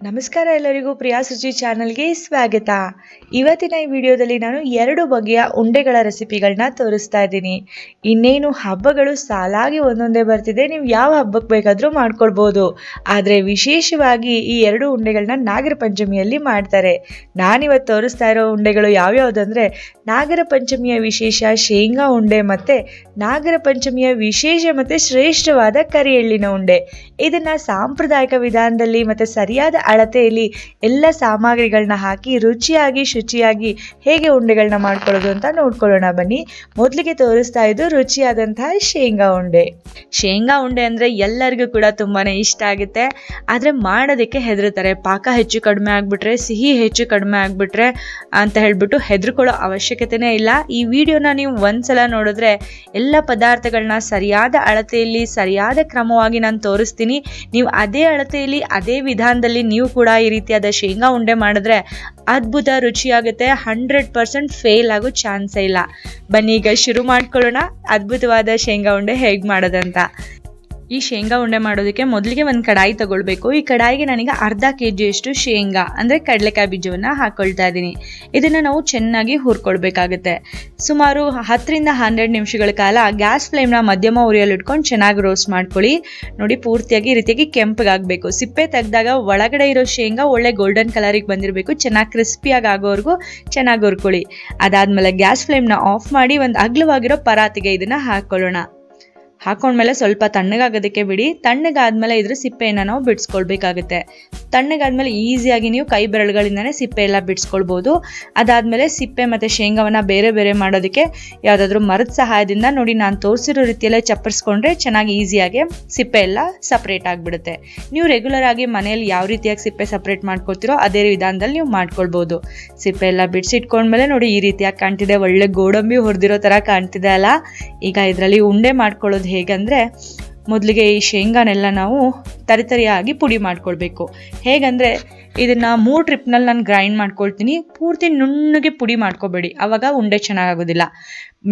ನಮಸ್ಕಾರ ಎಲ್ಲರಿಗೂ ಪ್ರಿಯಾ ಸುಚಿ ಚಾನಲ್ಗೆ ಸ್ವಾಗತ. ಇವತ್ತಿನ ಈ ವಿಡಿಯೋದಲ್ಲಿ ನಾನು ಎರಡು ಬಗೆಯ ಉಂಡೆಗಳ ರೆಸಿಪಿಗಳನ್ನ ತೋರಿಸ್ತಾ ಇದ್ದೀನಿ. ಇನ್ನೇನು ಹಬ್ಬಗಳು ಸಾಲಾಗಿ ಒಂದೊಂದೇ ಬರ್ತಿದೆ, ನೀವು ಯಾವ ಹಬ್ಬಕ್ಕೆ ಬೇಕಾದರೂ ಮಾಡ್ಕೊಳ್ಬೋದು. ಆದರೆ ವಿಶೇಷವಾಗಿ ಈ ಎರಡು ಉಂಡೆಗಳನ್ನ ನಾಗರ ಪಂಚಮಿಯಲ್ಲಿ ಮಾಡ್ತಾರೆ. ನಾನಿವತ್ತು ತೋರಿಸ್ತಾ ಇರೋ ಉಂಡೆಗಳು ಯಾವ್ಯಾವುದಂದರೆ, ನಾಗರ ಪಂಚಮಿಯ ವಿಶೇಷ ಶೇಂಗಾ ಉಂಡೆ ಮತ್ತು ನಾಗರ ಪಂಚಮಿಯ ವಿಶೇಷ ಮತ್ತು ಶ್ರೇಷ್ಠವಾದ ಕರಿ ಎಳ್ಳಿನ ಉಂಡೆ. ಇದನ್ನು ಸಾಂಪ್ರದಾಯಿಕ ವಿಧಾನದಲ್ಲಿ ಮತ್ತು ಸರಿಯಾದ ಅಳತೆಯಲ್ಲಿ ಎಲ್ಲ ಸಾಮಗ್ರಿಗಳನ್ನ ಹಾಕಿ ರುಚಿಯಾಗಿ, ಶುಚಿಯಾಗಿ ಹೇಗೆ ಉಂಡೆಗಳನ್ನ ಮಾಡ್ಕೊಳ್ಳೋದು ಅಂತ ನೋಡ್ಕೊಳ್ಳೋಣ ಬನ್ನಿ. ಮೊದಲಿಗೆ ತೋರಿಸ್ತಾ ಇದ್ದು ರುಚಿಯಾದಂತಹ ಶೇಂಗಾ ಉಂಡೆ. ಶೇಂಗಾ ಉಂಡೆ ಅಂದರೆ ಎಲ್ಲರಿಗೂ ಕೂಡ ತುಂಬಾ ಇಷ್ಟ ಆಗುತ್ತೆ. ಆದರೆ ಮಾಡೋದಕ್ಕೆ ಹೆದರ್ತಾರೆ ಪಾಕ ಹೆಚ್ಚು ಕಡಿಮೆ ಆಗಿಬಿಟ್ರೆ, ಸಿಹಿ ಹೆಚ್ಚು ಕಡಿಮೆ ಆಗಿಬಿಟ್ರೆ ಅಂತ ಹೇಳಿಬಿಟ್ಟು ಹೆದರ್ಕೊಳ್ಳೋ ಅವಶ್ಯಕತೆನೇ ಇಲ್ಲ. ಈ ವಿಡಿಯೋನ ನೀವು ಒಂದ್ಸಲ ನೋಡಿದ್ರೆ ಎಲ್ಲ ಪದಾರ್ಥಗಳನ್ನ ಸರಿಯಾದ ಅಳತೆಯಲ್ಲಿ, ಸರಿಯಾದ ಕ್ರಮವಾಗಿ ನಾನು ತೋರಿಸ್ತೀನಿ. ನೀವು ಅದೇ ಅಳತೆಯಲ್ಲಿ, ಅದೇ ವಿಧಾನದಲ್ಲಿ ನೀವು ಕೂಡ ಈ ರೀತಿಯಾದ ಶೇಂಗಾ ಉಂಡೆ ಮಾಡಿದ್ರೆ ಅದ್ಭುತ, ರುಚಿಯಾಗುತ್ತೆ. ಹಂಡ್ರೆಡ್ ಪರ್ಸೆಂಟ್ ಫೇಲ್ ಆಗೋ ಚಾನ್ಸೇ ಇಲ್ಲ. ಬನ್ನಿ ಈಗ ಶುರು ಮಾಡ್ಕೊಳ್ಳೋಣ. ಅದ್ಭುತವಾದ ಶೇಂಗಾ ಉಂಡೆ ಹೇಗೆ ಮಾಡೋದಂತ. ಈ ಶೇಂಗಾ ಉಂಡೆ ಮಾಡೋದಕ್ಕೆ ಮೊದಲಿಗೆ ಒಂದು ಕಡಾಯಿ ತಗೊಳ್ಬೇಕು. ಈ ಕಡಾಯಿಗೆ ನನಗೆ ಅರ್ಧ ಕೆ ಜಿಯಷ್ಟು ಶೇಂಗಾ, ಅಂದರೆ ಕಡಲೆಕಾಯಿ ಬೀಜವನ್ನು ಹಾಕ್ಕೊಳ್ತಾ ಇದ್ದೀನಿ ಇದನ್ನು ನಾವು ಚೆನ್ನಾಗಿ ಹುರ್ಕೊಳ್ಬೇಕಾಗುತ್ತೆ. ಸುಮಾರು ಹತ್ತರಿಂದ ಹನ್ನೆರಡು ನಿಮಿಷಗಳ ಕಾಲ ಗ್ಯಾಸ್ ಫ್ಲೇಮ್ನ ಮಧ್ಯಮ ಉರಿಯಲ್ಲಿ ಇಟ್ಕೊಂಡು ಚೆನ್ನಾಗಿ ರೋಸ್ಟ್ ಮಾಡ್ಕೊಳ್ಳಿ. ನೋಡಿ, ಪೂರ್ತಿಯಾಗಿ ಈ ರೀತಿಯಾಗಿ ಕೆಂಪಗಾಗಬೇಕು. ಸಿಪ್ಪೆ ತೆಗೆದಾಗ ಒಳಗಡೆ ಇರೋ ಶೇಂಗಾ ಒಳ್ಳೆ ಗೋಲ್ಡನ್ ಕಲರಿಗೆ ಬಂದಿರಬೇಕು. ಚೆನ್ನಾಗಿ ಕ್ರಿಸ್ಪಿಯಾಗಿ ಆಗೋವರೆಗೂ ಚೆನ್ನಾಗಿ ಹುರ್ಕೊಳ್ಳಿ. ಅದಾದಮೇಲೆ ಗ್ಯಾಸ್ ಫ್ಲೇಮ್ನ ಆಫ್ ಮಾಡಿ ಒಂದು ಅಗ್ಲವಾಗಿರೋ ಪರಾತಿಗೆ ಇದನ್ನು ಹಾಕ್ಕೊಳ್ಳೋಣ ಹಾಕೊಂಡ್ಮೇಲೆ ಸ್ವಲ್ಪ ತಣ್ಣಗಾಗೋದಕ್ಕೆ ಬಿಡಿ. ತಣ್ಣಗಾದ್ಮೇಲೆ ಇದ್ರ ಸಿಪ್ಪೆಯನ್ನು ನಾವು ಬಿಡಿಸ್ಕೊಳ್ಬೇಕಾಗುತ್ತೆ. ತಣ್ಣಗಾದ್ಮೇಲೆ ಈಸಿಯಾಗಿ ನೀವು ಕೈ ಬೆರಳುಗಳಿಂದನೇ ಸಿಪ್ಪೆ ಎಲ್ಲ ಬಿಡಿಸ್ಕೊಳ್ಬೋದು. ಅದಾದಮೇಲೆ ಸಿಪ್ಪೆ ಮತ್ತು ಶೇಂಗಾವನ್ನು ಬೇರೆ ಬೇರೆ ಮಾಡೋದಕ್ಕೆ ಯಾವುದಾದ್ರೂ ಮರದ ಸಹಾಯದಿಂದ ನೋಡಿ ನಾನು ತೋರಿಸಿರೋ ರೀತಿಯಲ್ಲೇ ಚಪ್ಪರಿಸ್ಕೊಂಡ್ರೆ ಚೆನ್ನಾಗಿ ಈಸಿಯಾಗಿ ಸಿಪ್ಪೆ ಎಲ್ಲ ಸಪ್ರೇಟ್ ಆಗಿಬಿಡುತ್ತೆ. ನೀವು ರೆಗ್ಯುಲರ್ ಆಗಿ ಮನೆಯಲ್ಲಿ ಯಾವ ರೀತಿಯಾಗಿ ಸಿಪ್ಪೆ ಸಪ್ರೇಟ್ ಮಾಡ್ಕೊಳ್ತೀರೋ ಅದೇ ವಿಧಾನದಲ್ಲಿ ನೀವು ಮಾಡ್ಕೊಳ್ಬೋದು. ಸಿಪ್ಪೆ ಎಲ್ಲ ಬಿಡಿಸಿಟ್ಕೊಂಡ್ಮೇಲೆ ನೋಡಿ ಈ ರೀತಿಯಾಗಿ ಕಾಣ್ತಿದೆ. ಒಳ್ಳೆ ಗೋಡಂಬಿ ಹೊರದಿರೋ ಥರ ಕಾಣ್ತಿದೆ ಅಲ್ಲ? ಈಗ ಇದರಲ್ಲಿ ಉಂಡೆ ಮಾಡ್ಕೊಳ್ಳೋದು ಹೇಗಂದರೆ ಮೊದಲಿಗೆ ಈ ಶೇಂಗಾನೆಲ್ಲ ನಾವು ತರಿತರಿಯಾಗಿ ಪುಡಿ ಮಾಡ್ಕೊಳ್ಬೇಕು. ಹೇಗಂದರೆ ಇದನ್ನು ಮೂರು ಟ್ರಿಪ್ನಲ್ಲಿ ನಾನು ಗ್ರೈಂಡ್ ಮಾಡ್ಕೊಳ್ತೀನಿ, ಪೂರ್ತಿ ನುಣ್ಣಗೆ ಪುಡಿ ಮಾಡ್ಕೋಬೇಡಿ ಆವಾಗ ಉಂಡೆ ಚೆನ್ನಾಗಾಗೋದಿಲ್ಲ.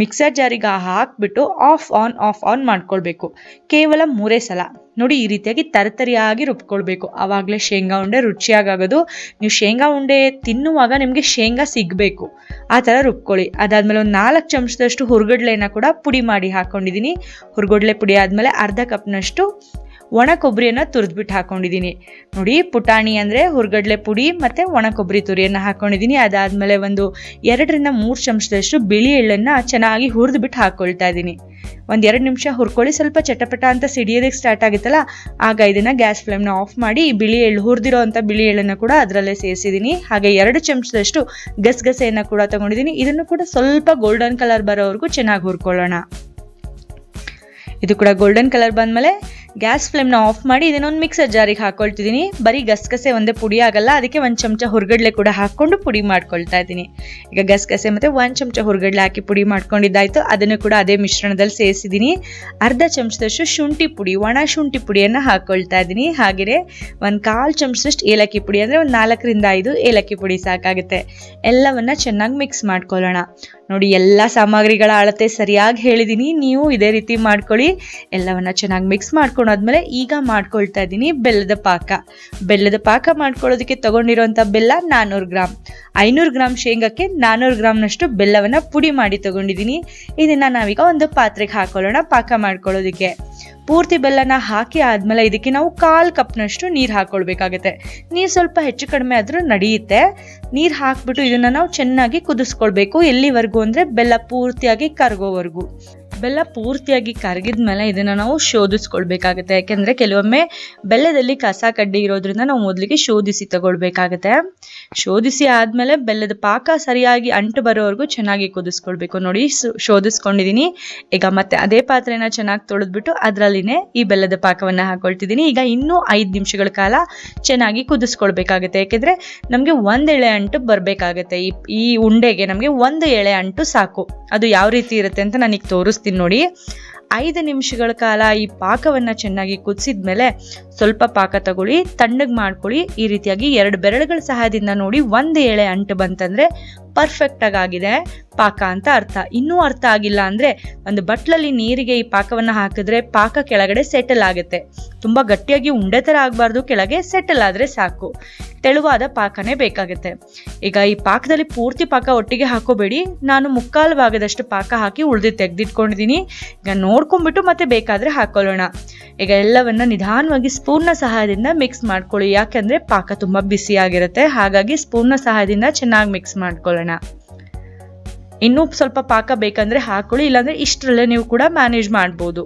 ಮಿಕ್ಸರ್ ಜಾರಿಗೆ ಹಾಕ್ಬಿಟ್ಟು ಆಫ್ ಆನ್ ಆಫ್ ಆನ್ ಮಾಡ್ಕೊಳ್ಬೇಕು. ಕೇವಲ ಮೂರೇ ಸಲ. ನೋಡಿ ಈ ರೀತಿಯಾಗಿ ತರತರಿಯಾಗಿ ರುಬ್ಕೊಳ್ಬೇಕು. ಆವಾಗಲೇ ಶೇಂಗಾ ಉಂಡೆ ರುಚಿಯಾಗೋದು ನೀವು ಶೇಂಗಾ ಉಂಡೆ ತಿನ್ನುವಾಗ ನಿಮಗೆ ಶೇಂಗಾ ಸಿಗಬೇಕು. ಆ ಥರ ರುಬ್ಕೊಳ್ಳಿ. ಅದಾದಮೇಲೆ ಒಂದು ನಾಲ್ಕು ಚಮಚದಷ್ಟು ಹುರ್ಗಡ್ಲೆನ ಕೂಡ ಪುಡಿ ಮಾಡಿ ಹಾಕ್ಕೊಂಡಿದ್ದೀನಿ ಹುರ್ಗಡ್ಲೆ ಪುಡಿ ಆದಮೇಲೆ ಅರ್ಧ ಕಪ್ನಷ್ಟು ಒಣ ಕೊಬ್ಬರಿಯನ್ನು ತುರಿದ್ಬಿಟ್ಟು ಹಾಕೊಂಡಿದ್ದೀನಿ ನೋಡಿ, ಪುಟಾಣಿ ಅಂದರೆ ಹುರ್ಗಡ್ಲೆ ಪುಡಿ ಮತ್ತು ಒಣ ಕೊಬ್ಬರಿ ತುರಿಯನ್ನು ಹಾಕ್ಕೊಂಡಿದ್ದೀನಿ ಅದಾದಮೇಲೆ ಒಂದು ಎರಡರಿಂದ ಮೂರು ಚಮಚದಷ್ಟು ಬಿಳಿ ಎಳ್ಳನ್ನು ಚೆನ್ನಾಗಿ ಹುರಿದ್ಬಿಟ್ಟು ಹಾಕ್ಕೊಳ್ತಾ ಇದ್ದೀನಿ ಒಂದು ಎರಡು ನಿಮಿಷ ಹುರ್ಕೊಳ್ಳಿ. ಸ್ವಲ್ಪ ಚಟಪಟ ಅಂತ ಸಿಡಿಯೋದಕ್ಕೆ ಸ್ಟಾರ್ಟ್ ಆಗುತ್ತಲ್ಲ, ಆಗ ಇದನ್ನು ಗ್ಯಾಸ್ ಫ್ಲೇಮ್ನ ಆಫ್ ಮಾಡಿ ಬಿಳಿ ಎಳ್ಳು, ಹುರಿದಿರೋ ಅಂಥ ಬಿಳಿ ಎಳ್ಳನ್ನು ಕೂಡ ಅದರಲ್ಲೇ ಸೇರಿಸಿದ್ದೀನಿ ಹಾಗೆ ಎರಡು ಚಮಚದಷ್ಟು ಗಸಗಸೆಯನ್ನು ಕೂಡ ತೊಗೊಂಡಿದ್ದೀನಿ ಇದನ್ನು ಕೂಡ ಸ್ವಲ್ಪ ಗೋಲ್ಡನ್ ಕಲರ್ ಬರೋವರೆಗೂ ಚೆನ್ನಾಗಿ ಹುರ್ಕೊಳ್ಳೋಣ. ಇದು ಕೂಡ ಗೋಲ್ಡನ್ ಕಲರ್ ಬಂದಮೇಲೆ ಗ್ಯಾಸ್ ಫ್ಲೇಮ್ನ ಆಫ್ ಮಾಡಿ ಇದನ್ನೊಂದು ಮಿಕ್ಸರ್ ಜಾರಿಗೆ ಹಾಕೊಳ್ತಿದ್ದೀನಿ. ಬರೀ ಗಸಗಸೆ ಒಂದೇ ಪುಡಿ ಆಗಲ್ಲ, ಅದಕ್ಕೆ ಒಂದು ಚಮಚ ಹುರ್ಗಡ್ಲೆ ಕೂಡ ಹಾಕ್ಕೊಂಡು ಪುಡಿ ಮಾಡ್ಕೊಳ್ತಾ ಇದ್ದೀನಿ. ಈಗ ಗಸಗಸೆ ಮತ್ತು ಒಂದು ಚಮಚ ಹುರ್ಗಡ್ಲೆ ಹಾಕಿ ಪುಡಿ ಮಾಡ್ಕೊಂಡಿದ್ದಾಯಿತು, ಅದನ್ನು ಕೂಡ ಅದೇ ಮಿಶ್ರಣದಲ್ಲಿ ಸೇರಿಸಿದ್ದೀನಿ. ಅರ್ಧ ಚಮಚದಷ್ಟು ಶುಂಠಿ ಪುಡಿ, ಒಣ ಶುಂಠಿ ಪುಡಿಯನ್ನು ಹಾಕ್ಕೊಳ್ತಾ ಇದ್ದೀನಿ. ಹಾಗೆಯೇ ಒಂದು ಕಾಲು ಚಮಚದಷ್ಟು ಏಲಕ್ಕಿ ಪುಡಿ, ಅಂದರೆ ಒಂದು ನಾಲ್ಕರಿಂದ ಐದು ಏಲಕ್ಕಿ ಪುಡಿ ಸಾಕಾಗುತ್ತೆ. ಎಲ್ಲವನ್ನು ಚೆನ್ನಾಗಿ ಮಿಕ್ಸ್ ಮಾಡ್ಕೊಳ್ಳೋಣ. ನೋಡಿ, ಎಲ್ಲ ಸಾಮಗ್ರಿಗಳ ಅಳತೆ ಸರಿಯಾಗಿ ಹೇಳಿದ್ದೀನಿ ನೀವು ಇದೇ ರೀತಿ ಮಾಡ್ಕೊಳ್ಳಿ. ಎಲ್ಲವನ್ನು ಚೆನ್ನಾಗಿ ಮಿಕ್ಸ್ ಮಾಡ್ಕೊಂಡಾದ್ಮೇಲೆ ಈಗ ಮಾಡ್ಕೊಳ್ತಾ ಇದ್ದೀನಿ ಬೆಲ್ಲದ ಪಾಕ. ಬೆಲ್ಲದ ಪಾಕ ಮಾಡ್ಕೊಳ್ಳೋದಕ್ಕೆ ತಗೊಂಡಿರೋಂಥ ಬೆಲ್ಲ ನಾನ್ನೂರು ಗ್ರಾಮ್ ಐನೂರು ಗ್ರಾಮ್ ಶೇಂಗಕ್ಕೆ ನಾನ್ನೂರು ಗ್ರಾಮ್ನಷ್ಟು ಬೆಲ್ಲವನ್ನು ಪುಡಿ ಮಾಡಿ ತಗೊಂಡಿದ್ದೀನಿ. ಇದನ್ನು ನಾವೀಗ ಒಂದು ಪಾತ್ರೆಗೆ ಹಾಕೊಳ್ಳೋಣ ಪಾಕ ಮಾಡ್ಕೊಳ್ಳೋದಕ್ಕೆ. ಪೂರ್ತಿ ಬೆಲ್ಲನ ಹಾಕಿ ಆದ್ಮೇಲೆ ಇದಕ್ಕೆ ನಾವು ಕಾಲು ಕಪ್ನಷ್ಟು ನೀರು ಹಾಕ್ಕೊಳ್ಬೇಕಾಗತ್ತೆ ನೀರು ಸ್ವಲ್ಪ ಹೆಚ್ಚು ಕಡಿಮೆ ಆದರೂ ನಡೆಯುತ್ತೆ. ನೀರು ಹಾಕ್ಬಿಟ್ಟು ಇದನ್ನು ನಾವು ಚೆನ್ನಾಗಿ ಕುದಿಸ್ಕೊಳ್ಬೇಕು ಎಲ್ಲಿವರೆಗೂ ಅಂದರೆ ಬೆಲ್ಲ ಪೂರ್ತಿಯಾಗಿ ಕರಗೋವರೆಗೂ. ಬೆಲ್ಲ ಪೂರ್ತಿಯಾಗಿ ಕರಗಿದ ಮೇಲೆ ಇದನ್ನು ನಾವು ಶೋಧಿಸ್ಕೊಳ್ಬೇಕಾಗುತ್ತೆ. ಯಾಕೆಂದರೆ ಕೆಲವೊಮ್ಮೆ ಬೆಲ್ಲದಲ್ಲಿ ಕಸ ಕಡ್ಡಿ ಇರೋದ್ರಿಂದ ನಾವು ಮೊದಲಿಗೆ ಶೋಧಿಸಿ ತಗೊಳ್ಬೇಕಾಗತ್ತೆ. ಶೋಧಿಸಿ ಆದಮೇಲೆ ಬೆಲ್ಲದ ಪಾಕ ಸರಿಯಾಗಿ ಅಂಟು ಬರೋವರೆಗೂ ಚೆನ್ನಾಗಿ ಕುದಿಸ್ಕೊಳ್ಬೇಕು. ನೋಡಿ ಶೋಧಿಸ್ಕೊಂಡಿದ್ದೀನಿ ಈಗ ಮತ್ತೆ ಅದೇ ಪಾತ್ರೆನ ಚೆನ್ನಾಗಿ ತೊಳೆದ್ಬಿಟ್ಟು ಅದರಲ್ಲಿನೇ ಈ ಬೆಲ್ಲದ ಪಾಕವನ್ನು ಹಾಕೊಳ್ತಿದ್ದೀನಿ ಈಗ ಇನ್ನೂ ಐದು ನಿಮಿಷಗಳ ಕಾಲ ಚೆನ್ನಾಗಿ ಕುದಿಸ್ಕೊಳ್ಬೇಕಾಗುತ್ತೆ. ಯಾಕೆಂದರೆ ನಮಗೆ ಒಂದು ಎಳೆ ಅಂಟು ಬರಬೇಕಾಗತ್ತೆ. ಈ ಈ ಉಂಡೆಗೆ ನಮಗೆ ಒಂದು ಎಳೆ ಅಂಟು ಸಾಕು. ಅದು ಯಾವ ರೀತಿ ಇರುತ್ತೆ ಅಂತ ನನಗೆ ತೋರಿಸ್ತೀನಿ. ನೋಡಿ. ಐದು ನಿಮಿಷಗಳ ಕಾಲ ಈ ಪಾಕವನ್ನು ಚೆನ್ನಾಗಿ ಕುದಿಸಿದ ಮೇಲೆ ಸ್ವಲ್ಪ ಪಾಕ ತಗೊಳ್ಳಿ, ತಣ್ಣಗೆ ಮಾಡ್ಕೊಳ್ಳಿ. ಈ ರೀತಿಯಾಗಿ ಎರಡು ಬೆರಳುಗಳ ಸಹಾಯದಿಂದ ನೋಡಿ ಒಂದು ಎಳೆ ಅಂಟು ಬಂತಂದರೆ ಪರ್ಫೆಕ್ಟಾಗಿ ಆಗಿದೆ ಪಾಕ ಅಂತ ಅರ್ಥ. ಇನ್ನೂ ಅರ್ಥ ಆಗಿಲ್ಲ ಅಂದರೆ ಒಂದು ಬಟ್ಲಲ್ಲಿ ನೀರಿಗೆ ಈ ಪಾಕವನ್ನು ಹಾಕಿದ್ರೆ ಪಾಕ ಕೆಳಗಡೆ ಸೆಟಲ್ ಆಗುತ್ತೆ. ತುಂಬ ಗಟ್ಟಿಯಾಗಿ ಉಂಡೆ ಥರ ಆಗಬಾರ್ದು, ಕೆಳಗೆ ಸೆಟಲ್ ಆದರೆ ಸಾಕು. ತೆಳುವಾದ ಪಾಕನೇ ಬೇಕಾಗುತ್ತೆ. ಈಗ ಈ ಪಾಕದಲ್ಲಿ ಪೂರ್ತಿ ಪಾಕ ಒಟ್ಟಿಗೆ ಹಾಕೋಬೇಡಿ. ನಾನು ಮುಕ್ಕಾಲು ಭಾಗದಷ್ಟು ಪಾಕ ಹಾಕಿ ಉಳಿದು ತೆಗೆದಿಟ್ಕೊಂಡಿದ್ದೀನಿ ಈಗ ನೋಡ್ಕೊಂಡ್ಬಿಟ್ಟು ಮತ್ತೆ ಬೇಕಾದ್ರೆ ಹಾಕೊಳ್ಳೋಣ. ಈಗ ಎಲ್ಲವನ್ನ ನಿಧಾನವಾಗಿ ಸ್ಪೂನ್ನ ಸಹಾಯದಿಂದ ಮಿಕ್ಸ್ ಮಾಡ್ಕೊಳ್ಳಿ. ಯಾಕಂದ್ರೆ ಪಾಕ ತುಂಬಾ ಬಿಸಿಯಾಗಿರುತ್ತೆ ಹಾಗಾಗಿ ಸ್ಪೂನ್ನ ಸಹಾಯದಿಂದ ಚೆನ್ನಾಗಿ ಮಿಕ್ಸ್ ಮಾಡ್ಕೊಳ್ಳೋಣ. ಇನ್ನೂ ಸ್ವಲ್ಪ ಪಾಕ ಬೇಕಂದ್ರೆ ಹಾಕೊಳ್ಳಿ, ಇಲ್ಲಾಂದ್ರೆ ಇಷ್ಟರಲ್ಲೇ ನೀವು ಕೂಡ ಮ್ಯಾನೇಜ್ ಮಾಡ್ಬೋದು.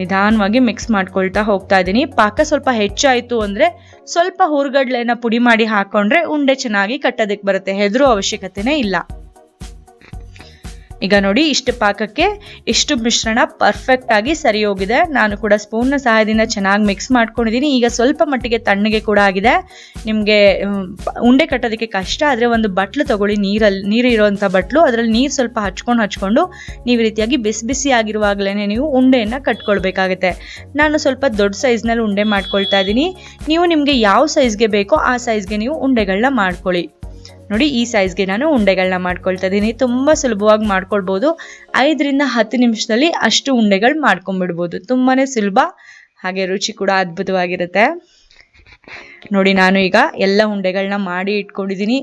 ನಿಧಾನವಾಗಿ ಮಿಕ್ಸ್ ಮಾಡ್ಕೊಳ್ತಾ ಹೋಗ್ತಾ ಇದ್ದೀನಿ. ಪಾಕ ಸ್ವಲ್ಪ ಹೆಚ್ಚಾಯಿತು ಅಂದ್ರೆ ಸ್ವಲ್ಪ ಹುರ್ಗಡ್ಲೆನ ಪುಡಿ ಮಾಡಿ ಹಾಕೊಂಡ್ರೆ ಉಂಡೆ ಚೆನ್ನಾಗಿ ಕಟ್ಟೋದಕ್ಕೆ ಬರುತ್ತೆ. ಹೆದರೋ ಅವಶ್ಯಕತೆನೇ ಇಲ್ಲ. ಈಗ ನೋಡಿ, ಇಷ್ಟು ಪಾಕಕ್ಕೆ ಇಷ್ಟು ಮಿಶ್ರಣ ಪರ್ಫೆಕ್ಟ್ ಆಗಿ ಸರಿ ಹೋಗಿದೆ ನಾನು ಕೂಡ ಸ್ಪೂನ್ನ ಸಹಾಯದಿಂದ ಚೆನ್ನಾಗಿ ಮಿಕ್ಸ್ ಮಾಡ್ಕೊಂಡಿದ್ದೀನಿ ಈಗ ಸ್ವಲ್ಪ ಮಟ್ಟಿಗೆ ತಣ್ಣಗೆ ಕೂಡ ಆಗಿದೆ. ನಿಮಗೆ ಉಂಡೆ ಕಟ್ಟೋದಕ್ಕೆ ಕಷ್ಟ, ಆದರೆ ಒಂದು ಬಟ್ಲು ತಗೊಳ್ಳಿ. ನೀರಲ್ಲಿ ನೀರು ಇರೋವಂಥ ಬಟ್ಲು. ಅದರಲ್ಲಿ ನೀರು ಸ್ವಲ್ಪ ಹಚ್ಕೊಂಡು ಹಚ್ಕೊಂಡು ನೀವು ರೀತಿಯಾಗಿ ಬಿಸಿ ಬಿಸಿ ಆಗಿರುವಾಗಲೇ ನೀವು ಉಂಡೆಯನ್ನು ಕಟ್ಕೊಳ್ಬೇಕಾಗುತ್ತೆ. ನಾನು ಸ್ವಲ್ಪ ದೊಡ್ಡ ಸೈಜ್ನಲ್ಲಿ ಉಂಡೆ ಮಾಡ್ಕೊಳ್ತಾ ಇದ್ದೀನಿ ನೀವು ನಿಮಗೆ ಯಾವ ಸೈಜ್ಗೆ ಬೇಕೋ ಆ ಸೈಜ್ಗೆ ನೀವು ಉಂಡೆಗಳನ್ನ ಮಾಡ್ಕೊಳ್ಳಿ. ನೋಡಿ, ಈ ಸೈಜ್ಗೆ ನಾನು ಉಂಡೆಗಳನ್ನ ಮಾಡ್ಕೊಳ್ತಾ ಇದ್ದೀನಿ. ತುಂಬ ಸುಲಭವಾಗಿ ಮಾಡ್ಕೊಳ್ಬೋದು. ಐದರಿಂದ ಹತ್ತು ನಿಮಿಷದಲ್ಲಿ ಅಷ್ಟು ಉಂಡೆಗಳು ಮಾಡ್ಕೊಂಡ್ಬಿಡ್ಬೋದು ತುಂಬಾ ಸುಲಭ, ಹಾಗೆ ರುಚಿ ಕೂಡ ಅದ್ಭುತವಾಗಿರುತ್ತೆ. ನೋಡಿ, ನಾನು ಈಗ ಎಲ್ಲ ಉಂಡೆಗಳನ್ನ ಮಾಡಿ ಇಟ್ಕೊಂಡಿದ್ದೀನಿ.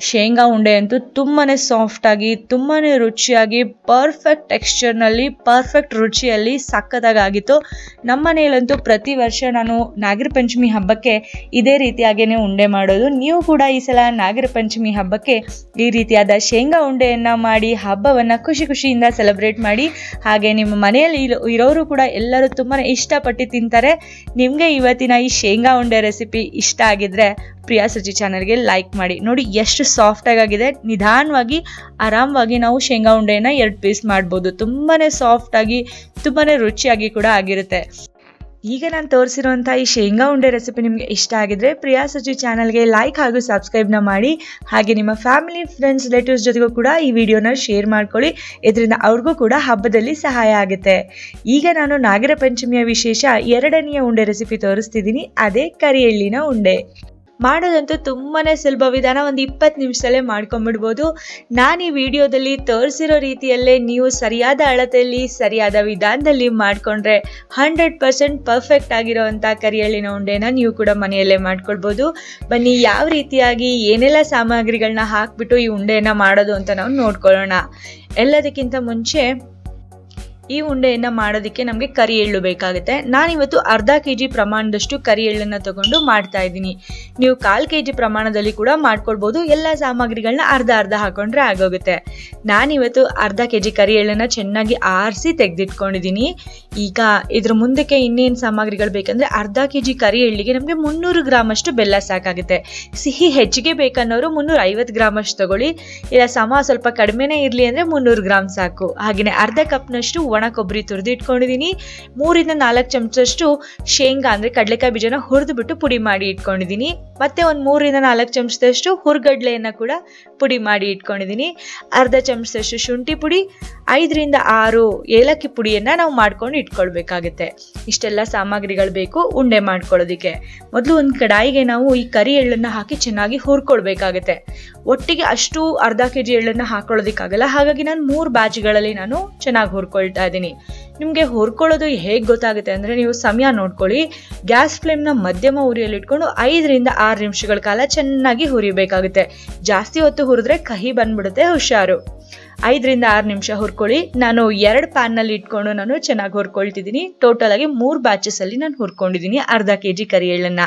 ಶೇಂಗಾ ಉಂಡೆ ಅಂತೂ ತುಂಬಾ ಸಾಫ್ಟಾಗಿ ತುಂಬಾ ರುಚಿಯಾಗಿ ಪರ್ಫೆಕ್ಟ್ ಟೆಕ್ಸ್ಚರ್ನಲ್ಲಿ ಪರ್ಫೆಕ್ಟ್ ರುಚಿಯಲ್ಲಿ ಸಕ್ಕತ್ತಾಗಿತ್ತು ನಮ್ಮ ಮನೆಯಲ್ಲಂತೂ ಪ್ರತಿ ವರ್ಷ ನಾನು ನಾಗರ ಪಂಚಮಿ ಹಬ್ಬಕ್ಕೆ ಇದೇ ರೀತಿಯಾಗೇ ಉಂಡೆ ಮಾಡೋದು. ನೀವು ಕೂಡ ಈ ಸಲ ನಾಗರ ಪಂಚಮಿ ಹಬ್ಬಕ್ಕೆ ಈ ರೀತಿಯಾದ ಶೇಂಗಾ ಉಂಡೆಯನ್ನು ಮಾಡಿ, ಹಬ್ಬವನ್ನು ಖುಷಿ ಖುಷಿಯಿಂದ ಸೆಲೆಬ್ರೇಟ್ ಮಾಡಿ, ಹಾಗೆ ನಿಮ್ಮ ಮನೆಯಲ್ಲಿ ಇರೋ- ಇರೋರು ಕೂಡ ಎಲ್ಲರೂ ತುಂಬಾ ಇಷ್ಟಪಟ್ಟು ತಿಂತಾರೆ. ನಿಮಗೆ ಇವತ್ತಿನ ಈ ಶೇಂಗಾ ಉಂಡೆ ರೆಸಿಪಿ ಇಷ್ಟ ಆಗಿದ್ರೆ ಪ್ರಿಯಾ ಸಜಿ ಚಾನಲ್ಗೆ ಲೈಕ್ ಮಾಡಿ. ನೋಡಿ ಎಷ್ಟು ಸಾಫ್ಟಾಗಿ ಆಗಿದೆ ನಿಧಾನವಾಗಿ, ಆರಾಮವಾಗಿ ನಾವು ಶೇಂಗಾ ಉಂಡೆನ ಎರಡು ಪೀಸ್ ಮಾಡ್ಬೋದು. ತುಂಬಾ ಸಾಫ್ಟಾಗಿ ತುಂಬಾ ರುಚಿಯಾಗಿ ಕೂಡ ಆಗಿರುತ್ತೆ. ಈಗ ನಾನು ತೋರಿಸಿರುವಂಥ ಈ ಶೇಂಗಾ ಉಂಡೆ ರೆಸಿಪಿ ನಿಮಗೆ ಇಷ್ಟ ಆಗಿದ್ರೆ ಪ್ರಿಯಾ ಸಜಿ ಚಾನಲ್ಗೆ ಲೈಕ್ ಹಾಗೂ ಸಬ್ಸ್ಕ್ರೈಬ್ನ ಮಾಡಿ. ಹಾಗೆ ನಿಮ್ಮ ಫ್ಯಾಮಿಲಿ ಫ್ರೆಂಡ್ಸ್ ರಿಲೇಟಿವ್ಸ್ ಜೊತೆಗೂ ಕೂಡ ಈ ವಿಡಿಯೋನ ಶೇರ್ ಮಾಡ್ಕೊಳ್ಳಿ. ಇದರಿಂದ ಅವ್ರಿಗೂ ಕೂಡ ಹಬ್ಬದಲ್ಲಿ ಸಹಾಯ ಆಗುತ್ತೆ. ಈಗ ನಾನು ನಾಗರ ಪಂಚಮಿಯ ವಿಶೇಷ ಎರಡನೆಯ ಉಂಡೆ ರೆಸಿಪಿ ತೋರಿಸ್ತಿದ್ದೀನಿ. ಅದೇ ಕರಿ ಎಳ್ಳಿನ ಉಂಡೆ. ಮಾಡೋದಂತೂ ತುಂಬಾ ಸುಲಭ ವಿಧಾನ. ಒಂದು ಇಪ್ಪತ್ತು ನಿಮಿಷದಲ್ಲೇ ಮಾಡ್ಕೊಂಬಿಡ್ಬೋದು. ನಾನು ಈ ವಿಡಿಯೋದಲ್ಲಿ ತೋರಿಸಿರೋ ರೀತಿಯಲ್ಲೇ ನೀವು ಸರಿಯಾದ ಅಳತೆಯಲ್ಲಿ, ಸರಿಯಾದ ವಿಧಾನದಲ್ಲಿ ಮಾಡಿಕೊಂಡ್ರೆ ಹಂಡ್ರೆಡ್ ಪರ್ಸೆಂಟ್ ಪರ್ಫೆಕ್ಟ್ ಆಗಿರೋವಂಥ ಕರಿಯಳ್ಳಿನ ಉಂಡೆನ ನೀವು ಕೂಡ ಮನೆಯಲ್ಲೇ ಮಾಡ್ಕೊಳ್ಬೋದು. ಬನ್ನಿ, ಯಾವ ರೀತಿಯಾಗಿ ಏನೆಲ್ಲ ಸಾಮಗ್ರಿಗಳನ್ನ ಹಾಕ್ಬಿಟ್ಟು ಈ ಉಂಡೆನ ಮಾಡೋದು ಅಂತ ನಾವು ನೋಡ್ಕೊಳ್ಳೋಣ. ಎಲ್ಲದಕ್ಕಿಂತ ಮುಂಚೆ ಈ ಉಂಡೆಯನ್ನು ಮಾಡೋದಕ್ಕೆ ನಮಗೆ ಕರಿ ಎಳ್ಳು ಬೇಕಾಗುತ್ತೆ. ನಾನಿವತ್ತು ಅರ್ಧ ಕೆ ಜಿ ಪ್ರಮಾಣದಷ್ಟು ಕರಿ ಎಳ್ಳನ್ನು ತಗೊಂಡು ಮಾಡ್ತಾ ಇದ್ದೀನಿ. ನೀವು ಕಾಲು ಕೆ ಜಿ ಪ್ರಮಾಣದಲ್ಲಿ ಕೂಡ ಮಾಡ್ಕೊಳ್ಬೋದು. ಎಲ್ಲ ಸಾಮಗ್ರಿಗಳನ್ನ ಅರ್ಧ ಅರ್ಧ ಹಾಕೊಂಡ್ರೆ ಆಗೋಗುತ್ತೆ. ನಾನಿವತ್ತು ಅರ್ಧ ಕೆ ಜಿ ಕರಿ ಎಳ್ಳನ್ನು ಚೆನ್ನಾಗಿ ಆರಿಸಿ ತೆಗೆದಿಟ್ಕೊಂಡಿದ್ದೀನಿ. ಈಗ ಇದ್ರ ಮುಂದಕ್ಕೆ ಇನ್ನೇನು ಸಾಮಗ್ರಿಗಳು ಬೇಕಂದ್ರೆ ಅರ್ಧ ಕೆ ಜಿ ಕರಿ ಎಳ್ಳಿಗೆ ನಮಗೆ ಮುನ್ನೂರು ಗ್ರಾಮ್ ಅಷ್ಟು ಬೆಲ್ಲ ಸಾಕಾಗುತ್ತೆ. ಸಿಹಿ ಹೆಚ್ಚಿಗೆ ಬೇಕನ್ನೋರು ಮುನ್ನೂರ ಐವತ್ತು ಗ್ರಾಮ್ ಅಷ್ಟು ತಗೊಳ್ಳಿ. ಇಲ್ಲ ಸಮ ಸ್ವಲ್ಪ ಕಡಿಮೆನೇ ಇರಲಿ ಅಂದರೆ ಮುನ್ನೂರು ಗ್ರಾಮ್ ಸಾಕು. ಹಾಗೆಯೇ ಅರ್ಧ ಕಪ್ನಷ್ಟು ಕೊಬ್ಬರಿ ತುರಿದು ಇಟ್ಕೊಂಡಿದ್ದೀನಿ ಮೂರಿಂದ ನಾಲ್ಕು ಚಮಚಷ್ಟು ಶೇಂಗಾ ಅಂದರೆ ಕಡಲೆಕಾಯಿ ಬೀಜನ ಹುರಿದು ಬಿಟ್ಟು ಪುಡಿ ಮಾಡಿ ಇಟ್ಕೊಂಡಿದ್ದೀನಿ ಮತ್ತೆ ಒಂದು ಮೂರಿಂದ ನಾಲ್ಕು ಚಮಚದಷ್ಟು ಹುರ್ಗಡ್ಲೆಯನ್ನು ಕೂಡ ಪುಡಿ ಮಾಡಿ ಇಟ್ಕೊಂಡಿದ್ದೀನಿ ಅರ್ಧ ಚಮಚದಷ್ಟು ಶುಂಠಿ ಪುಡಿ ಐದರಿಂದ ಆರು ಏಲಕ್ಕಿ ಪುಡಿಯನ್ನು ನಾವು ಮಾಡ್ಕೊಂಡು ಇಟ್ಕೊಳ್ಬೇಕಾಗುತ್ತೆ. ಇಷ್ಟೆಲ್ಲ ಸಾಮಗ್ರಿಗಳು ಬೇಕು, ಉಂಡೆ ಮಾಡ್ಕೊಳ್ಳೋದಕ್ಕೆ. ಮೊದಲು ಒಂದು ಕಡಾಯಿಗೆ ನಾವು ಈ ಕರಿ ಎಳ್ಳನ್ನು ಹಾಕಿ ಚೆನ್ನಾಗಿ ಹುರ್ಕೊಳ್ಬೇಕಾಗುತ್ತೆ. ಒಟ್ಟಿಗೆ ಅಷ್ಟು ಅರ್ಧ ಕೆ ಜಿ ಎಳ್ಳನ್ನು ಹಾಕೊಳ್ಳೋದಕ್ಕಾಗಲ್ಲ. ಹಾಗಾಗಿ ನಾನು ಮೂರು ಬ್ಯಾಚ್ಗಳಲ್ಲಿ ನಾನು ಚೆನ್ನಾಗಿ ಹುರ್ಕೊಳ್ತಾ ಇದ್ದೀನಿ. ನಿಮಗೆ ಹುರ್ಕೊಳ್ಳೋದು ಹೇಗೆ ಗೊತ್ತಾಗುತ್ತೆ ಅಂದರೆ ನೀವು ಸಮಯ ನೋಡ್ಕೊಳ್ಳಿ. ಗ್ಯಾಸ್ ಫ್ಲೇಮ್ನ ಮಧ್ಯಮ ಉರಿಯಲ್ಲಿ ಇಟ್ಕೊಂಡು ಐದರಿಂದ ಆರು ನಿಮಿಷಗಳ ಕಾಲ ಚೆನ್ನಾಗಿ ಹುರಿಬೇಕಾಗುತ್ತೆ. ಜಾಸ್ತಿ ಹೊತ್ತು ಹುರಿದ್ರೆ ಕಹಿ ಬಂದ್ಬಿಡುತ್ತೆ, ಹುಷಾರು. ಐದರಿಂದ ಆರು ನಿಮಿಷ ಹುರ್ಕೊಳ್ಳಿ. ನಾನು ಎರಡು ಪ್ಯಾನ್ನಲ್ಲಿ ಇಟ್ಕೊಂಡು ನಾನು ಚೆನ್ನಾಗಿ ಹುರ್ಕೊಳ್ತಿದ್ದೀನಿ. ಟೋಟಲ್ ಆಗಿ ಮೂರು ಬ್ಯಾಚಸಲ್ಲಿ ನಾನು ಹುರ್ಕೊಂಡಿದ್ದೀನಿ. ಅರ್ಧ ಕೆ ಜಿ ಕರಿ ಎಳ್ಳನ್ನು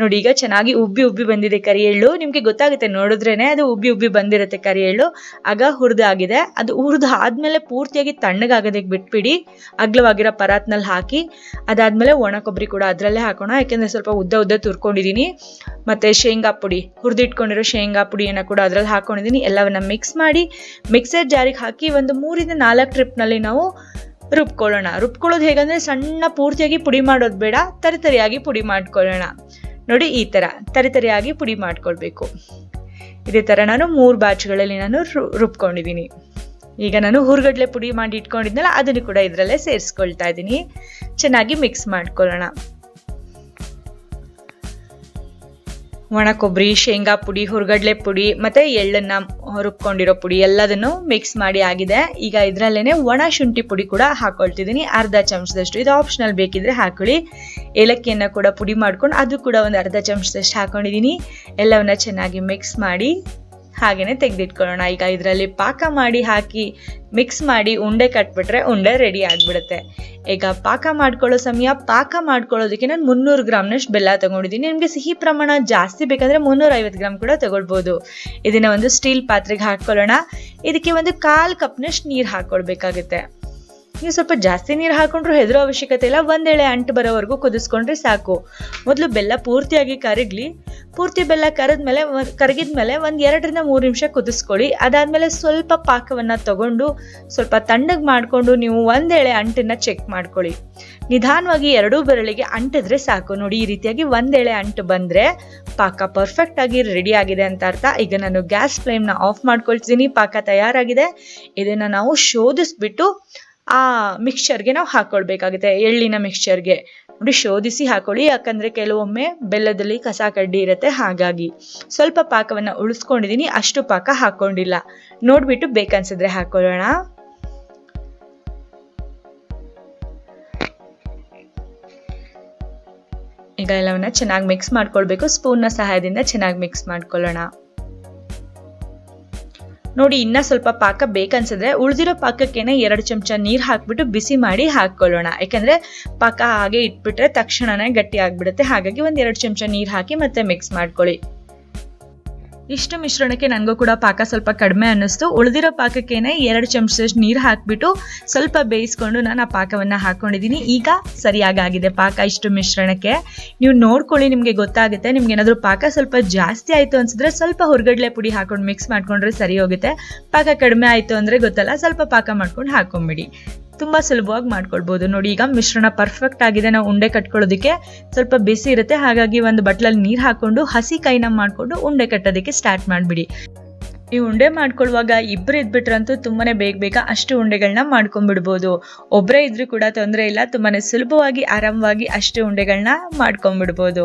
ನೋಡಿ, ಈಗ ಚೆನ್ನಾಗಿ ಉಬ್ಬಿ ಉಬ್ಬಿ ಬಂದಿದೆ ಕರಿ ಎಳ್ಳು ನಿಮಗೆ ಗೊತ್ತಾಗುತ್ತೆ, ನೋಡಿದ್ರೇನೆ ಅದು ಉಬ್ಬಿ ಉಬ್ಬಿ ಬಂದಿರುತ್ತೆ ಕರಿ ಎಳ್ಳು ಆಗ ಹುರಿದಾಗಿದೆ. ಅದು ಹುರಿದು ಆದಮೇಲೆ ಪೂರ್ತಿಯಾಗಿ ತಣ್ಣಗಾಗೋದಕ್ಕೆ ಬಿಟ್ಬಿಡಿ. ಅಗ್ಲವಾಗಿರೋ ಪರಾತ್ನಲ್ಲಿ ಹಾಕಿ. ಅದಾದಮೇಲೆ ಒಣ ಕೊಬ್ಬರಿ ಕೂಡ ಅದರಲ್ಲೇ ಹಾಕೋಣ. ಯಾಕೆಂದರೆ ಸ್ವಲ್ಪ ಉದ್ದ ಉದ್ದ ತುರ್ಕೊಂಡಿದ್ದೀನಿ. ಮತ್ತು ಶೇಂಗಾ ಪುಡಿ, ಹುರಿದಿಟ್ಕೊಂಡಿರೋ ಶೇಂಗಾ ಪುಡಿಯನ್ನು ಕೂಡ ಅದರಲ್ಲಿ ಹಾಕೊಂಡಿದ್ದೀನಿ. ಎಲ್ಲವನ್ನ ಮಿಕ್ಸ್ ಮಾಡಿ. ಮಿಕ್ಸರ್ ಜಾರಿಗೆ ಹಾಕಿ ಒಂದು ಮೂರಿಂದ ನಾಲ್ಕು ಟ್ರಿಪ್ನಲ್ಲಿ ನಾವು ರುಬ್ಕೊಳ್ಳೋಣ. ರುಬ್ಕೊಳ್ಳೋದು ಹೇಗಂದರೆ ಸಣ್ಣ ಪೂರ್ತಿಯಾಗಿ ಪುಡಿ ಮಾಡೋದು ಬೇಡ ತರಿತರಿಯಾಗಿ ಪುಡಿ ಮಾಡ್ಕೊಳ್ಳೋಣ. ನೋಡಿ ಈ ಥರ ತರಿತರಿಯಾಗಿ ಪುಡಿ ಮಾಡ್ಕೊಳ್ಬೇಕು. ಇದೇ ಥರ ನಾನು ಮೂರು ಬ್ಯಾಚ್ಗಳಲ್ಲಿ ನಾನು ರುಬ್ಕೊಂಡಿದ್ದೀನಿ. ಈಗ ನಾನು ಹುರ್ಗಡ್ಲೆ ಪುಡಿ ಮಾಡಿ ಇಟ್ಕೊಂಡಿದ್ನಲ್ಲ, ಅದನ್ನು ಕೂಡ ಇದರಲ್ಲೇ ಸೇರಿಸ್ಕೊಳ್ತಾ ಇದ್ದೀನಿ. ಚೆನ್ನಾಗಿ ಮಿಕ್ಸ್ ಮಾಡ್ಕೊಳ್ಳೋಣ. ಒಣ ಕೊಬ್ಬರಿ, ಶೇಂಗಾ ಪುಡಿ, ಹುರ್ಗಡ್ಲೆ ಪುಡಿ, ಮತ್ತೆ ಎಳ್ಳನ್ನ ರುಬ್ಕೊಂಡಿರೋ ಪುಡಿ ಎಲ್ಲದನ್ನು ಮಿಕ್ಸ್ ಮಾಡಿ ಆಗಿದೆ. ಈಗ ಇದರಲ್ಲೇನೆ ಒಣ ಶುಂಠಿ ಪುಡಿ ಕೂಡ ಹಾಕೊಳ್ತಿದ್ದೀನಿ. ಅರ್ಧ ಚಮಚದಷ್ಟು. ಇದು ಆಪ್ಷನಲ್ ಬೇಕಿದ್ರೆ ಹಾಕೊಳ್ಳಿ. ಏಲಕ್ಕಿಯನ್ನು ಕೂಡ ಪುಡಿ ಮಾಡ್ಕೊಂಡು ಅದು ಕೂಡ ಒಂದು ಅರ್ಧ ಚಮಚದಷ್ಟು ಹಾಕೊಂಡಿದ್ದೀನಿ. ಎಲ್ಲವನ್ನ ಚೆನ್ನಾಗಿ ಮಿಕ್ಸ್ ಮಾಡಿ. ಹಾಗೇನೆ ತೆಗೆದಿಟ್ಕೊಳ್ಳೋಣ. ಈಗ ಇದರಲ್ಲಿ ಪಾಕ ಮಾಡಿ ಹಾಕಿ ಮಿಕ್ಸ್ ಮಾಡಿ ಉಂಡೆ ಕಟ್ಬಿಟ್ರೆ ಉಂಡೆ ರೆಡಿ ಆಗಿಬಿಡುತ್ತೆ. ಈಗ ಪಾಕ ಮಾಡ್ಕೊಳ್ಳೋ ಸಮಯ, ಪಾಕ ಮಾಡ್ಕೊಳ್ಳೋದಕ್ಕೆ ನಾನು ಮುನ್ನೂರು ಗ್ರಾಮ್ನಷ್ಟು ಬೆಲ್ಲ ತಗೊಂಡಿದ್ದೀನಿ. ನಿಮಗೆ ಸಿಹಿ ಪ್ರಮಾಣ ಜಾಸ್ತಿ ಬೇಕಂದ್ರೆ ಮುನ್ನೂರೈವತ್ತು ಗ್ರಾಮ್ ಕೂಡ ತಗೊಳ್ಬೋದು. ಇದನ್ನು ಒಂದು ಸ್ಟೀಲ್ ಪಾತ್ರೆಗೆ ಹಾಕ್ಕೊಳ್ಳೋಣ. ಇದಕ್ಕೆ ಒಂದು ಕಾಲು ಕಪ್ನಷ್ಟು ನೀರು ಹಾಕ್ಕೊಳ್ಬೇಕಾಗುತ್ತೆ. ನೀವು ಸ್ವಲ್ಪ ಜಾಸ್ತಿ ನೀರು ಹಾಕೊಂಡ್ರು ಹೆದರೋ ಅವಶ್ಯಕತೆ ಇಲ್ಲ. ಒಂದೆಳೆ ಅಂಟು ಬರೋವರೆಗೂ ಕುದಿಸ್ಕೊಂಡ್ರೆ ಸಾಕು. ಮೊದಲು ಬೆಲ್ಲ ಪೂರ್ತಿಯಾಗಿ ಕರಗ್ಲಿ. ಪೂರ್ತಿ ಬೆಲ್ಲ ಕರದ್ಮೇಲೆ ಕರಗಿದ್ಮೇಲೆ ಒಂದು ಎರಡರಿಂದ ಮೂರು ನಿಮಿಷ ಕುದಿಸ್ಕೊಳ್ಳಿ. ಅದಾದ್ಮೇಲೆ ಸ್ವಲ್ಪ ಪಾಕವನ್ನು ತಗೊಂಡು, ಸ್ವಲ್ಪ ತಣ್ಣಗೆ ಮಾಡಿಕೊಂಡು ನೀವು ಒಂದೆಳೆ ಅಂಟನ್ನ ಚೆಕ್ ಮಾಡ್ಕೊಳ್ಳಿ. ನಿಧಾನವಾಗಿ ಎರಡೂ ಬೆರಳಿಗೆ ಅಂಟಿದ್ರೆ ಸಾಕು. ನೋಡಿ, ಈ ರೀತಿಯಾಗಿ ಒಂದೆಳೆ ಅಂಟು ಬಂದರೆ ಪಾಕ ಪರ್ಫೆಕ್ಟ್ ಆಗಿ ರೆಡಿ ಆಗಿದೆ ಅಂತ ಅರ್ಥ. ಈಗ ನಾನು ಗ್ಯಾಸ್ ಫ್ಲೇಮ್ನ ಆಫ್ ಮಾಡ್ಕೊಳ್ತೀನಿ. ಪಾಕ ತಯಾರಾಗಿದೆ. ಇದನ್ನು ನಾವು ಶೋಧಿಸ್ಬಿಟ್ಟು ಆ ಮಿಕ್ಸ್ಚರ್ಗೆ ನಾವು ಹಾಕ್ಕೊಳ್ಬೇಕಾಗುತ್ತೆ ಎಳ್ಳಿನ ಮಿಕ್ಸ್ಚರ್ಗೆ ನೋಡಿ, ಶೋಧಿಸಿ ಹಾಕೊಳ್ಳಿ. ಯಾಕಂದ್ರೆ ಕೆಲವೊಮ್ಮೆ ಬೆಲ್ಲದಲ್ಲಿ ಕಸ ಕಡ್ಡಿ ಇರುತ್ತೆ, ಹಾಗಾಗಿ. ಸ್ವಲ್ಪ ಪಾಕವನ್ನು ಉಳಿಸ್ಕೊಂಡಿದ್ದೀನಿ ಅಷ್ಟು ಪಾಕ ಹಾಕೊಂಡಿಲ್ಲ. ನೋಡ್ಬಿಟ್ಟು ಬೇಕನ್ಸಿದ್ರೆ ಹಾಕೊಳ್ಳೋಣ. ಈಗ ಎಲ್ಲವನ್ನ ಚೆನ್ನಾಗಿ ಮಿಕ್ಸ್ ಮಾಡ್ಕೊಳ್ಬೇಕು. ಸ್ಪೂನ್ನ ಸಹಾಯದಿಂದ ಚೆನ್ನಾಗಿ ಮಿಕ್ಸ್ ಮಾಡ್ಕೊಳ್ಳೋಣ. ನೋಡಿ, ಇನ್ನ ಸ್ವಲ್ಪ ಪಾಕ ಬೇಕನ್ಸಿದ್ರೆ ಉಳಿದಿರೋ ಪಾಕಕ್ಕೇನೆ ಎರಡು ಚಮಚ ನೀರು ಹಾಕ್ಬಿಟ್ಟು ಬಿಸಿ ಮಾಡಿ ಹಾಕ್ಕೊಳ್ಳೋಣ ಯಾಕಂದ್ರೆ ಪಾಕ ಹಾಗೆ ಇಟ್ಬಿಟ್ರೆ ತಕ್ಷಣನೇ ಗಟ್ಟಿ ಆಗ್ಬಿಡುತ್ತೆ. ಹಾಗಾಗಿ ಒಂದ್ ಎರಡು ಚಮಚ ನೀರು ಹಾಕಿ ಮತ್ತೆ ಮಿಕ್ಸ್ ಮಾಡ್ಕೊಳ್ಳಿ. ಇಷ್ಟು ಮಿಶ್ರಣಕ್ಕೆ ನನಗೂ ಕೂಡ ಪಾಕ ಸ್ವಲ್ಪ ಕಡಿಮೆ ಅನ್ನಿಸ್ತು. ಉಳಿದಿರೋ ಪಾಕಕ್ಕೇನೆ ಎರಡು ಚಮಚದಷ್ಟು ನೀರು ಹಾಕಿಬಿಟ್ಟು ಸ್ವಲ್ಪ ಬೇಯಿಸ್ಕೊಂಡು ನಾನು ಆ ಪಾಕವನ್ನು ಹಾಕ್ಕೊಂಡಿದ್ದೀನಿ ಈಗ ಸರಿಯಾಗಿದೆ ಪಾಕ ಇಷ್ಟು ಮಿಶ್ರಣಕ್ಕೆ. ನೀವು ನೋಡ್ಕೊಳ್ಳಿ, ನಿಮಗೆ ಗೊತ್ತಾಗುತ್ತೆ. ನಿಮ್ಗೆ ಏನಾದರೂ ಪಾಕ ಸ್ವಲ್ಪ ಜಾಸ್ತಿ ಆಯಿತು ಅನ್ಸಿದ್ರೆ ಸ್ವಲ್ಪ ಹುರ್ಗಡ್ಲೆ ಪುಡಿ ಹಾಕೊಂಡು ಮಿಕ್ಸ್ ಮಾಡ್ಕೊಂಡ್ರೆ ಸರಿ ಹೋಗುತ್ತೆ. ಪಾಕ ಕಡಿಮೆ ಆಯಿತು ಅಂದರೆ ಗೊತ್ತಲ್ಲ, ಸ್ವಲ್ಪ ಪಾಕ ಮಾಡ್ಕೊಂಡು ಹಾಕೊಂಬಿಡಿ. ತುಂಬ ಸುಲಭವಾಗಿ ಮಾಡ್ಕೊಳ್ಬೋದು ನೋಡಿ, ಈಗ ಮಿಶ್ರಣ ಪರ್ಫೆಕ್ಟ್ ಆಗಿದೆ. ನಾವು ಉಂಡೆ ಕಟ್ಕೊಳ್ಳೋದಕ್ಕೆ ಸ್ವಲ್ಪ ಬಿಸಿ ಇರುತ್ತೆ. ಹಾಗಾಗಿ ಒಂದು ಬಟ್ಲಲ್ಲಿ ನೀರು ಹಾಕೊಂಡು ಹಸಿ ಕೈನ ಮಾಡಿಕೊಂಡು ಉಂಡೆ ಕಟ್ಟೋದಕ್ಕೆ ಸ್ಟಾರ್ಟ್ ಮಾಡಿಬಿಡಿ. ಈ ಉಂಡೆ ಮಾಡ್ಕೊಳ್ಳುವಾಗ ಇಬ್ಬರು ಇದ್ಬಿಟ್ರಂತೂ ತುಂಬಾನೇ ಬೇಗ ಬೇಗ ಅಷ್ಟು ಉಂಡೆಗಳನ್ನ ಮಾಡ್ಕೊಂಡ್ಬಿಡ್ಬೋದು ಒಬ್ಬರೇ ಇದ್ರೂ ಕೂಡ ತೊಂದರೆ ಇಲ್ಲ. ತುಂಬಾನೇ ಸುಲಭವಾಗಿ, ಆರಾಮವಾಗಿ ಅಷ್ಟು ಉಂಡೆಗಳನ್ನ ಮಾಡ್ಕೊಂಡ್ಬಿಡ್ಬೋದು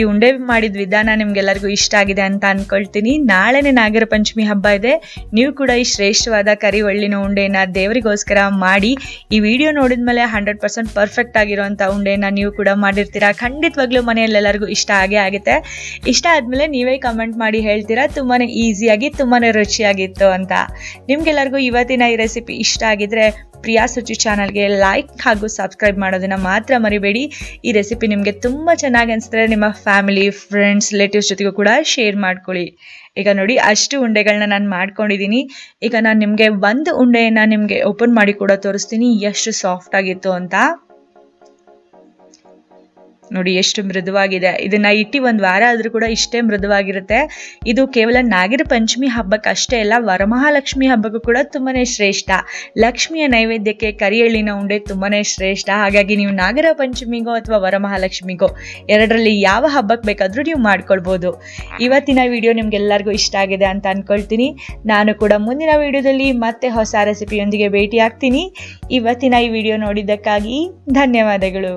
ಈ ಉಂಡೆ ಮಾಡಿದ ವಿಧಾನ ನಿಮ್ಗೆಲ್ಲರಿಗೂ ಇಷ್ಟ ಆಗಿದೆ ಅಂತ ಅನ್ಕೊಳ್ತೀನಿ. ನಾಳೆನೆ ನಾಗರ ಪಂಚಮಿ ಹಬ್ಬ ಇದೆ. ನೀವು ಕೂಡ ಈ ಶ್ರೇಷ್ಠವಾದ ಕರಿ ಒಳ್ಳಿನ ಉಂಡೆನ ದೇವರಿಗೋಸ್ಕರ ಮಾಡಿ, ಈ ವಿಡಿಯೋ ನೋಡಿದ್ಮೇಲೆ ಹಂಡ್ರೆಡ್ ಪರ್ಸೆಂಟ್ ಪರ್ಫೆಕ್ಟ್ ಆಗಿರೋಂಥ ಉಂಡೆನ ನೀವು ಕೂಡ ಮಾಡಿರ್ತೀರಾ? ಖಂಡಿತವಾಗ್ಲೂ ಮನೆಯಲ್ಲೆಲ್ಲರಿಗೂ ಇಷ್ಟ ಆಗೇ ಆಗುತ್ತೆ. ಇಷ್ಟ ಆದಮೇಲೆ ನೀವೇ ಕಮೆಂಟ್ ಮಾಡಿ ಹೇಳ್ತೀರಾ? ತುಂಬಾ ಈಸಿಯಾಗಿ ತುಂಬಾ ರುಚಿಯಾಗಿತ್ತು ಅಂತ. ನಿಮ್ಗೆಲ್ಲರಿಗೂ ಇವತ್ತಿನ ಈ ರೆಸಿಪಿ ಇಷ್ಟ ಆಗಿದ್ರೆ ಪ್ರಿಯಾ ಸುಚಿ ಚಾನಲ್ಗೆ ಲೈಕ್ ಹಾಗೂ ಸಬ್ಸ್ಕ್ರೈಬ್ ಮಾಡೋದನ್ನ ಮಾತ್ರ ಮರಿಬೇಡಿ. ಈ ರೆಸಿಪಿ ನಿಮಗೆ ತುಂಬ ಚೆನ್ನಾಗಿ ಅನಿಸಿದ್ರೆ ನಿಮ್ಮ ಫ್ಯಾಮಿಲಿ ಫ್ರೆಂಡ್ಸ್ ರಿಲೇಟಿವ್ಸ್ ಜೊತೆಗೂ ಕೂಡ ಶೇರ್ ಮಾಡ್ಕೊಳ್ಳಿ. ಈಗ ನೋಡಿ, ಅಷ್ಟು ಉಂಡೆಗಳನ್ನ ನಾನು ಮಾಡ್ಕೊಂಡಿದ್ದೀನಿ ಈಗ ನಾನು ನಿಮಗೆ ಒಂದು ಉಂಡೆಯನ್ನು ನಿಮಗೆ ಓಪನ್ ಮಾಡಿ ಕೂಡ ತೋರಿಸ್ತೀನಿ. ಎಷ್ಟು ಸಾಫ್ಟ್ ಆಗಿತ್ತು ಅಂತ. ನೋಡಿ ಎಷ್ಟು ಮೃದುವಾಗಿದೆ. ಇದನ್ನ ಇಟ್ಟು ಒಂದು ವಾರ ಆದರೂ ಕೂಡ ಇಷ್ಟೇ ಮೃದುವಾಗಿರುತ್ತೆ. ಇದು ಕೇವಲ ನಾಗರ ಪಂಚಮಿ ಹಬ್ಬಕ್ಕೆ ಅಷ್ಟೇ ಅಲ್ಲ, ವರಮಹಾಲಕ್ಷ್ಮಿ ಹಬ್ಬಕ್ಕೂ ಕೂಡ ತುಂಬಾನೇ ಶ್ರೇಷ್ಠ. ಲಕ್ಷ್ಮಿಯ ನೈವೇದ್ಯಕ್ಕೆ ಕರಿಯಳ್ಳಿನ ಉಂಡೆ ತುಂಬಾನೇ ಶ್ರೇಷ್ಠ. ಹಾಗಾಗಿ ನೀವು ನಾಗರ ಪಂಚಮಿಗೋ ಅಥವಾ ವರಮಹಾಲಕ್ಷ್ಮಿಗೋ, ಎರಡರಲ್ಲಿ ಯಾವ ಹಬ್ಬಕ್ಕೆ ಬೇಕಾದರೂ ನೀವು ಮಾಡ್ಕೊಳ್ಬೋದು. ಇವತ್ತಿನ ವಿಡಿಯೋ ನಿಮ್ಗೆಲ್ಲರಿಗೂ ಇಷ್ಟ ಆಗಿದೆ ಅಂತ ಅನ್ಕೊಳ್ತೀನಿ. ನಾನು ಕೂಡ ಮುಂದಿನ ವಿಡಿಯೋದಲ್ಲಿ ಮತ್ತೆ ಹೊಸ ರೆಸಿಪಿಯೊಂದಿಗೆ ಭೇಟಿ ಆಗ್ತೀನಿ ಇವತ್ತಿನ ಈ ವಿಡಿಯೋ ನೋಡಿದ್ದಕ್ಕಾಗಿ ಧನ್ಯವಾದಗಳು.